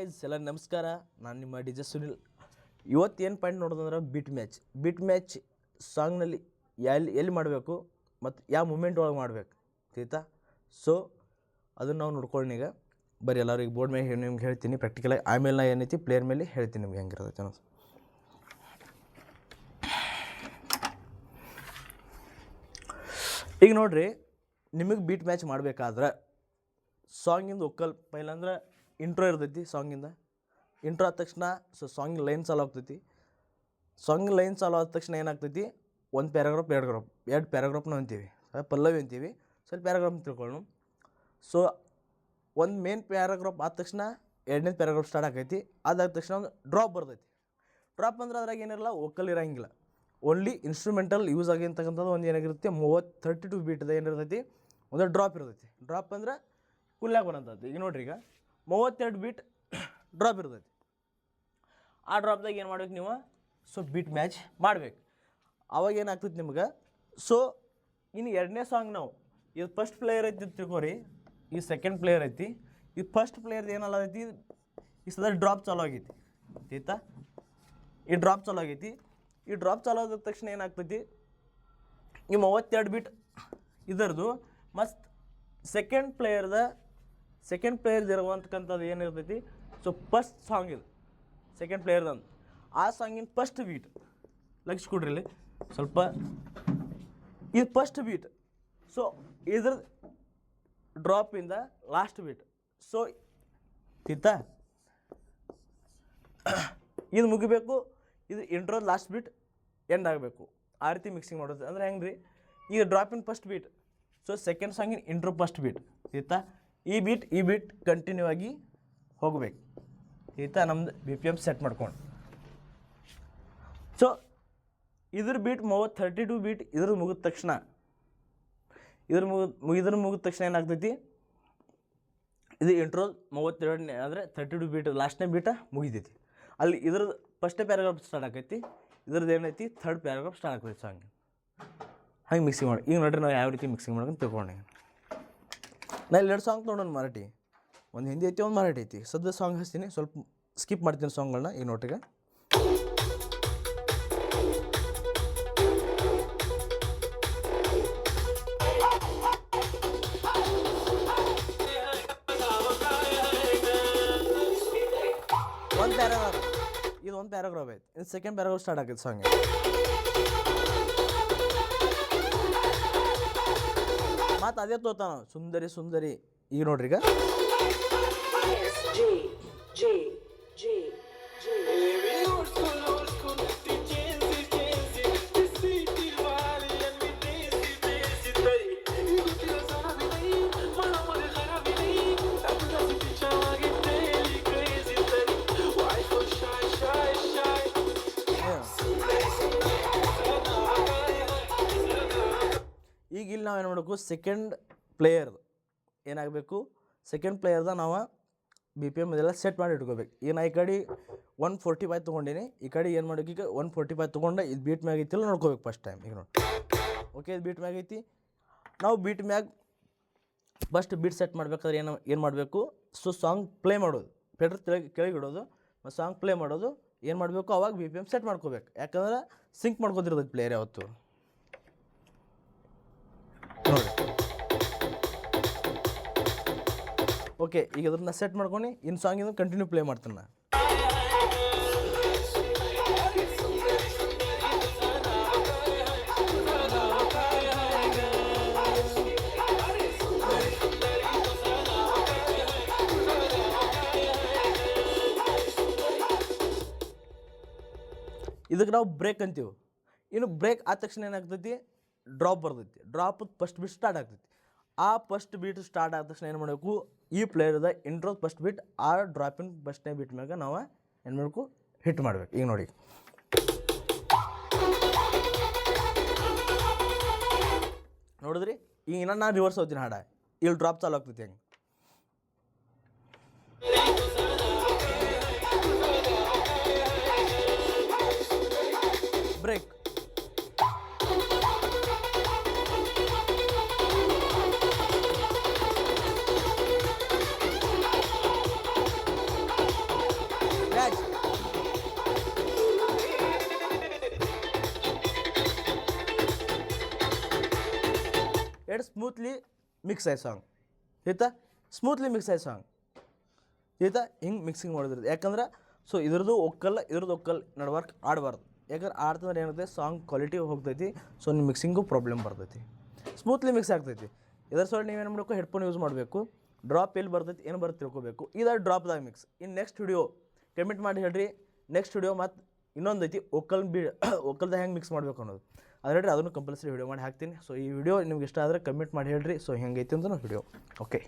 Guys ಎಲ್ಲ ನಮಸ್ಕಾರ. ನಾನು ನಿಮ್ಮ ಡಿ ಜೆ ಸುನಿಲ್. ಇವತ್ತು ಏನು ಪಾಯಿಂಟ್ ನೋಡೋದಂದ್ರೆ ಬಿಟ್ ಮ್ಯಾಚ್ ಬಿಟ್ ಮ್ಯಾಚ್ ಸಾಂಗ್ನಲ್ಲಿ ಎಲ್ಲಿ ಎಲ್ಲಿ ಮಾಡಬೇಕು ಮತ್ತು ಯಾವ ಮೂಮೆಂಟ್ ಒಳಗೆ ಮಾಡಬೇಕು ಆಯ್ತಾ ಸೊ ಅದನ್ನು ನಾವು ನೋಡ್ಕೊಳ್ಳಿ ಈಗ. ಬರೀ ಎಲ್ಲರಿಗೆ ಬೋರ್ಡ್ ಮೇಲೆ ನಿಮ್ಗೆ ಹೇಳ್ತೀನಿ. ಪ್ರಾಕ್ಟಿಕಲಾಗಿ ಆಮೇಲೆ ನಾ ಏನೈತಿ ಪ್ಲೇಯರ್ ಮೇಲೆ ಹೇಳ್ತೀನಿ ನಿಮ್ಗೆ ಹೆಂಗಿರ್ತೈತೆ ಅನ್ನೋದು. ಈಗ ನೋಡಿರಿ, ನಿಮಗೆ ಬೀಟ್ ಮ್ಯಾಚ್ ಮಾಡಬೇಕಾದ್ರೆ ಸಾಂಗಿಂದ ಒಕ್ಕಲ್ ಪೈಲ ಅಂದ್ರೆ ಇಂಟ್ರೋ ಇರ್ತೈತಿ ಸಾಂಗಿಂದ ಇಂಟ್ರೋ ಆದ ತಕ್ಷಣ ಸೊ ಸಾಂಗ್ ಲೈನ್ ಚಾಲು ಆಗ್ತೈತಿ. ಸಾಂಗ್ ಲೈನ್ ಚಾಲು ಆದ ತಕ್ಷಣ ಏನಾಗ್ತೈತಿ? ಒಂದು ಪ್ಯಾರಾಗ್ರಾಫ್ ಎರಡು ಗ್ರಾಫ್ ಎರಡು ಪ್ಯಾರಾಗ್ರಾಫ್ನ ಅಂತೀವಿ ಪಲ್ಲವಿ ಅಂತೀವಿ ಸ್ವಲ್ಪ ಪ್ಯಾರಾಗ್ರಾಫ್ ತಿಳ್ಕೊಳ್ಳೋಣ. ಸೊ ಒಂದು ಮೇನ್ ಪ್ಯಾರಾಗ್ರಾಫ್ ಆದ ತಕ್ಷಣ ಎರಡನೇ ಪ್ಯಾರಾಗ್ರಾಫ್ ಸ್ಟಾರ್ಟ್ ಆಕೈತಿ ಅದಾದ ತಕ್ಷಣ ಒಂದು ಡ್ರಾಪ್ ಬರ್ತೈತಿ. ಡ್ರಾಪ್ ಅಂದ್ರೆ ಅದ್ರಾಗ ಏನಿರಲ್ಲ ಒಕ್ಕಲ್ ಇರೋಂಗಿಲ್ಲ. ಓನ್ಲಿ ಇನ್ಸ್ಟ್ರೂಮೆಂಟಲ್ ಯೂಸ್ ಆಗಿರ್ತಕ್ಕಂಥದ್ದು ಒಂದು ಏನಾಗಿರುತ್ತೆ, ಮೂವತ್ತು ಥರ್ಟಿ ಟು ಬೀಟ್ದ ಏನಿರ್ತೈತಿ, ಒಂದು ಡ್ರಾಪ್ ಇರ್ತೈತಿ. ಡ್ರಾಪ್ ಅಂದ್ರೆ ಕುಲ್ಯಾಗ ಬರೋಂಥದ್ದು ಈಗ ನೋಡ್ರಿ ಈಗ. ಮೂವತ್ತೆರಡು ಬಿಟ್ ಡ್ರಾಪ್ ಇರ್ತೈತಿ ಆ ಡ್ರಾಪ್ದಾಗ ಏನು ಮಾಡ್ಬೇಕು ನೀವು? ಸೊ ಬಿಟ್ ಮ್ಯಾಚ್ ಮಾಡ್ಬೇಕು. ಅವಾಗ ಏನಾಗ್ತೈತಿ ನಿಮ್ಗೆ? ಸೊ ಇನ್ನು ಎರಡನೇ ಸಾಂಗ್ ನಾವು ಇದು ಫಸ್ಟ್ ಪ್ಲೇಯರ್ ಐತಿ ಅಂತ ತಿಳ್ಕೊರಿ. ಈ ಸೆಕೆಂಡ್ ಪ್ಲೇಯರ್ ಐತಿ. ಈ ಫಸ್ಟ್ ಪ್ಲೇಯರ್ದು ಏನಲ್ಲ ಐತಿ? ಈ ಸದ ಡ್ರಾಪ್ ಚಾಲೂ ಆಗೈತಿ. ಆಯ್ತಾ? ಈ ಡ್ರಾಪ್ ಚಾಲೂ ಆಗೈತಿ. ಈ ಡ್ರಾಪ್ ಚಾಲೂ ಆದ ತಕ್ಷಣ ಏನಾಗ್ತೈತಿ? ಈ ಮೂವತ್ತೆರಡು ಬಿಟ್ ಇದರದು ಮಸ್ತ್ ಸೆಕೆಂಡ್ ಪ್ಲೇಯರ್ದ ಸೆಕೆಂಡ್ ಪ್ಲೇಯರ್ದು ಇರುವಂತಕ್ಕಂಥದ್ದು ಏನಿರ್ತೈತಿ? ಸೊ ಫಸ್ಟ್ ಸಾಂಗ್ ಇದು. ಸೆಕೆಂಡ್ ಪ್ಲೇಯರ್ದಂದು ಆ ಸಾಂಗಿನ ಫಸ್ಟ್ ಬೀಟ್ ಲಕ್ಷ ಕೊಡ್ರಿ ಇಲ್ಲಿ ಸ್ವಲ್ಪ ಇದು ಫಸ್ಟ್ ಬೀಟ್ ಸೊ ಇದ್ರ ಡ್ರಾಪಿಂದ ಲಾಸ್ಟ್ ಬೀಟ್ ಸೊ ತಿತ್ತಾ ಇದು ಮುಗಿಬೇಕು. ಇದು ಇಂಟ್ರೋ ಲಾಸ್ಟ್ ಬೀಟ್ ಎಂಡ್ ಆಗಬೇಕು. ಆ ರೀತಿ ಮಿಕ್ಸಿಂಗ್ ಮಾಡೋದು. ಅಂದ್ರೆ ಹೆಂಗೆ ರೀ ಈಗ ಡ್ರಾಪಿನ್ ಫಸ್ಟ್ ಬೀಟ್ ಸೊ ಸೆಕೆಂಡ್ ಸಾಂಗಿನ ಇಂಟ್ರೋ ಫಸ್ಟ್ ಬೀಟ್ ಆಯ್ತಾ ಈ ಬೀಟ್ ಈ ಬೀಟ್ ಕಂಟಿನ್ಯೂ ಆಗಿ ಹೋಗಬೇಕು. ಈತ ನಮ್ದು ಬಿ ಪಿ ಎಂ ಸೆಟ್ ಮಾಡ್ಕೊಂಡು. ಸೊ ಇದ್ರ ಬೀಟ್ ಮೂವತ್ತು ಥರ್ಟಿ ಟು ಬೀಟ್ ಇದ್ರ ಮುಗಿದ ತಕ್ಷಣ. ಇದ್ರ ಮುಗಿದ ಇದ್ರ ಮುಗಿದ ತಕ್ಷಣ ಏನಾಗ್ತೈತಿ? ಇದು ಇಂಟ್ರೋ ಮೂವತ್ತೆರಡನೇ, ಅಂದರೆ ಥರ್ಟಿ ಟು ಬೀಟ್ ಲಾಸ್ಟ್ನೇ ಬೀಟ ಮುಗಿತೈತಿ. ಅಲ್ಲಿ ಇದ್ರದ್ದು ಫಸ್ಟೇ ಪ್ಯಾರಾಗ್ರಾಫ್ ಸ್ಟಾರ್ಟ್ ಆಕೈತಿ ಇದ್ರದ್ದು ಏನೈತಿ? ಥರ್ಡ್ ಪ್ಯಾರಾಗ್ರಾಫ್ ಸ್ಟಾರ್ಟ್ ಆಗ್ತೈತಿ ಸಾಂಗ್ ಹಂಗೆ. ಮಿಕ್ಸಿಂಗ್ ಮಾಡಿ, ಈಗ ನೋಡ್ರಿ ನಾವು ಯಾವ ರೀತಿ ಮಿಕ್ಸಿಂಗ್ ಮಾಡ್ಕೊಂಡು ತಿಳ್ಕೊಂಡೆ. ನಾ ಇಲ್ಲಿ ಎರಡು ಸಾಂಗ್ ನೋಡೋಣ ಮರಾಠಿ. ಒಂದು ಹಿಂದಿ ಐತಿ, ಒಂದು ಮರಾಠಿ ಐತಿ. ಸದ್ಯ ಸಾಂಗ್ ಹಚ್ತೀನಿ. ಸ್ವಲ್ಪ ಸ್ಕಿಪ್ ಮಾಡ್ತೀನಿ ಸಾಂಗ್ಗಳನ್ನ ಈ ನೋಟಿಗೆ ಒಂದು ಪ್ಯಾರಾಗ್ರಾಫ್ ಇದು ಒಂದು ಪ್ಯಾರಾಗ್ರಾಫ್ ಐತಿ. ಇನ್ನು ಸೆಕೆಂಡ್ ಪ್ಯಾರಾಗ್ರಾಫ್ ಸ್ಟಾರ್ಟ್ ಆಗೈತೆ ಸಾಂಗ್ ಮತ್ತು ಅದೇ ತೋತಾನ ಸುಂದರಿ ಸುಂದರಿ ಈಗ ನೋಡ್ರಿ ಈಗ G, G, G, G. ಈಗ ಇಲ್ಲಿ ನಾವು ಏನು ಮಾಡಬೇಕು ಸೆಕೆಂಡ್ ಪ್ಲೇಯರ್ದು ಏನಾಗಬೇಕು ಸೆಕೆಂಡ್ ಪ್ಲೇಯರ್ದ ನಾವು ಬಿ ಪಿ ಎಂ ಇದೆಲ್ಲ ಸೆಟ್ ಮಾಡಿ ಇಟ್ಕೋಬೇಕು. ಈಗ ನಾ ಈ ಕಡೆ ಒನ್ ಫೋರ್ಟಿ ಫೈವ್ ತೊಗೊಂಡಿನಿ. ಈ ಕಡೆ ಏನು ಮಾಡಬೇಕು? ಈಗ ಒನ್ ಫೋರ್ಟಿ ಫೈವ್ ತೊಗೊಂಡು ಇದು ಬೀಟ್ ಮ್ಯಾಗ ಐತಿಲ್ಲ ನೋಡ್ಕೋಬೇಕು ಫಸ್ಟ್ ಟೈಮ್ ಈಗ ನೋಡಿ. ಓಕೆ ಇದು ಬೀಟ್ ಮ್ಯಾಗ ಐತಿ. ನಾವು ಬೀಟ್ ಮ್ಯಾಗ ಫಸ್ಟ್ ಬೀಟ್ ಸೆಟ್ ಮಾಡ್ಬೇಕಾದ್ರೆ ಏನು ಏನು ಮಾಡಬೇಕು? ಸೊ ಸಾಂಗ್ ಪ್ಲೇ ಮಾಡೋದು. ಪೆಡ್ರ್ ಕೆಳಗೆ ಕೆಳಗಿಡೋದು ಮತ್ತು ಸಾಂಗ್ ಪ್ಲೇ ಮಾಡೋದು. ಏನು ಮಾಡಬೇಕು? ಅವಾಗ ಬಿ ಪಿ ಎಂ ಸೆಟ್ ಮಾಡ್ಕೋಬೇಕು. ಯಾಕಂದ್ರೆ ಸಿಂಕ್ ಮಾಡ್ಕೋತಿರೋದಕ್ಕೆ ಪ್ಲೇಯರ್ ಯಾವತ್ತು. ಓಕೆ ಈಗ ಅದನ್ನ ಸೆಟ್ ಮಾಡ್ಕೊಂಡು ಇನ್ನು ಸಾಂಗ್ ಇನ್ನು ಕಂಟಿನ್ಯೂ ಪ್ಲೇ ಮಾಡ್ತೀನಿ ನಾನು ಇದಕ್ಕೆ ನಾವು ಬ್ರೇಕ್ ಅಂತೀವಿ. ಇನ್ನು ಬ್ರೇಕ್ ಆದ ತಕ್ಷಣ ಏನಾಗ್ತೈತಿ? ಡ್ರಾಪ್ ಬರ್ತೈತಿ. ಡ್ರಾಪ್ ಫಸ್ಟ್ ಬೀಟ್ ಸ್ಟಾರ್ಟ್ ಆಗ್ತೈತಿ. ಆ ಫಸ್ಟ್ ಬೀಟ್ ಸ್ಟಾರ್ಟ್ ಆದ ತಕ್ಷಣ ಏನು ಮಾಡಬೇಕು? ಈ ಪ್ಲೇಯರ್ದ ಇಂಟ್ರೋ ಫಸ್ಟ್ ಬಿಟ್ ಆ ಡ್ರಾಪಿನ ಫಸ್ಟ್ನೇ ಬಿಟ್ ಮ್ಯಾಗ ನಾವು ಏನು ಮಾಡಬೇಕು? ಹಿಟ್ ಮಾಡ್ಬೇಕು. ಈಗ ನೋಡಿ. ನೋಡಿದ್ರಿ? ಈಗ ಇನ್ನ ನಾನು ರಿವರ್ಸ್ ಹೋಗ್ತೀನಿ ಹಾಡ. ಇಲ್ಲಿ ಡ್ರಾಪ್ ಚಾಲು ಆಗ್ತೈತಿ ಹೆಂಗೆ. ಬ್ರೇಕ್ ಎರಡು ಸ್ಮೂತ್ಲಿ ಮಿಕ್ಸ್ ಆಯ್ತು ಸಾಂಗ್. ಆಯ್ತಾ? ಸ್ಮೂತ್ಲಿ ಮಿಕ್ಸ್ ಆಯ್ತು ಸಾಂಗ್. ಆಯ್ತಾ? ಹಿಂಗೆ ಮಿಕ್ಸಿಂಗ್ ಮಾಡಿದ್ರದ್ದು ಯಾಕಂದ್ರೆ, ಸೊ ಇದ್ರದ್ದು ಒಕ್ಕಲ್ಲ ಇದ್ರದ್ದು ಒಕ್ಕಲ್ ನಡ್ವರ್ಕ್ ಆಡಬಾರ್ದು. ಯಾಕಂದ್ರೆ ಆಡ್ತಂದ್ರೆ ಏನಾಗುತ್ತೆ, ಸಾಂಗ್ ಕ್ವಾಲಿಟಿ ಹೋಗ್ತೈತಿ, ಸೊ ನಿಮ್ಮ ಮಿಕ್ಸಿಂಗು ಪ್ರಾಬ್ಲಮ್ ಬರ್ತೈತಿ. ಸ್ಮೂತ್ಲಿ ಮಿಕ್ಸ್ ಆಗ್ತೈತಿ. ಇದರ ಸಲ ನೀವೇನು ಮಾಡಬೇಕು, ಹೆಡ್ಫೋನ್ ಯೂಸ್ ಮಾಡಬೇಕು. ಡ್ರಾಪ್ ಎಲ್ಲಿ ಬರ್ತೈತಿ, ಏನು ಬರುತ್ತೆ ತಿಳ್ಕೊಬೇಕು. ಇದು ಡ್ರಾಪ್ದಾಗ ಮಿಕ್ಸ್. ಇನ್ನು ನೆಕ್ಸ್ಟ್ ವಿಡಿಯೋ, ಕಮೆಂಟ್ ಮಾಡಿ ಹೇಳ್ರಿ. ನೆಕ್ಸ್ಟ್ ವಿಡಿಯೋ ಮತ್ತು ಇನ್ನೊಂದು ಐತಿ ಒಕ್ಕಲ್ ಬಿ ಒಕ್ಕಲ್ದಾಗ ಹೆಂಗೆ ಮಿಕ್ಸ್ ಮಾಡ್ಬೇಕು ಅನ್ನೋದು. ಹೇಳ್ರಿ, ಅದನ್ನು ಕಂಪಲ್ಸರಿ ವಿಡಿಯೋ ಮಾಡಿ ಹಾಕ್ತೀನಿ. ಸೊ ಈ ವಿಡಿಯೋ ನಿಮ್ಗೆ ಇಷ್ಟ ಆದರೆ ಕಮೆಂಟ್ ಮಾಡಿ ಹೇಳ್ರಿ. ಸೊ ಹೆಂಗೈತಿ ಅಂತ ವಿಡಿಯೋ ಓಕೆ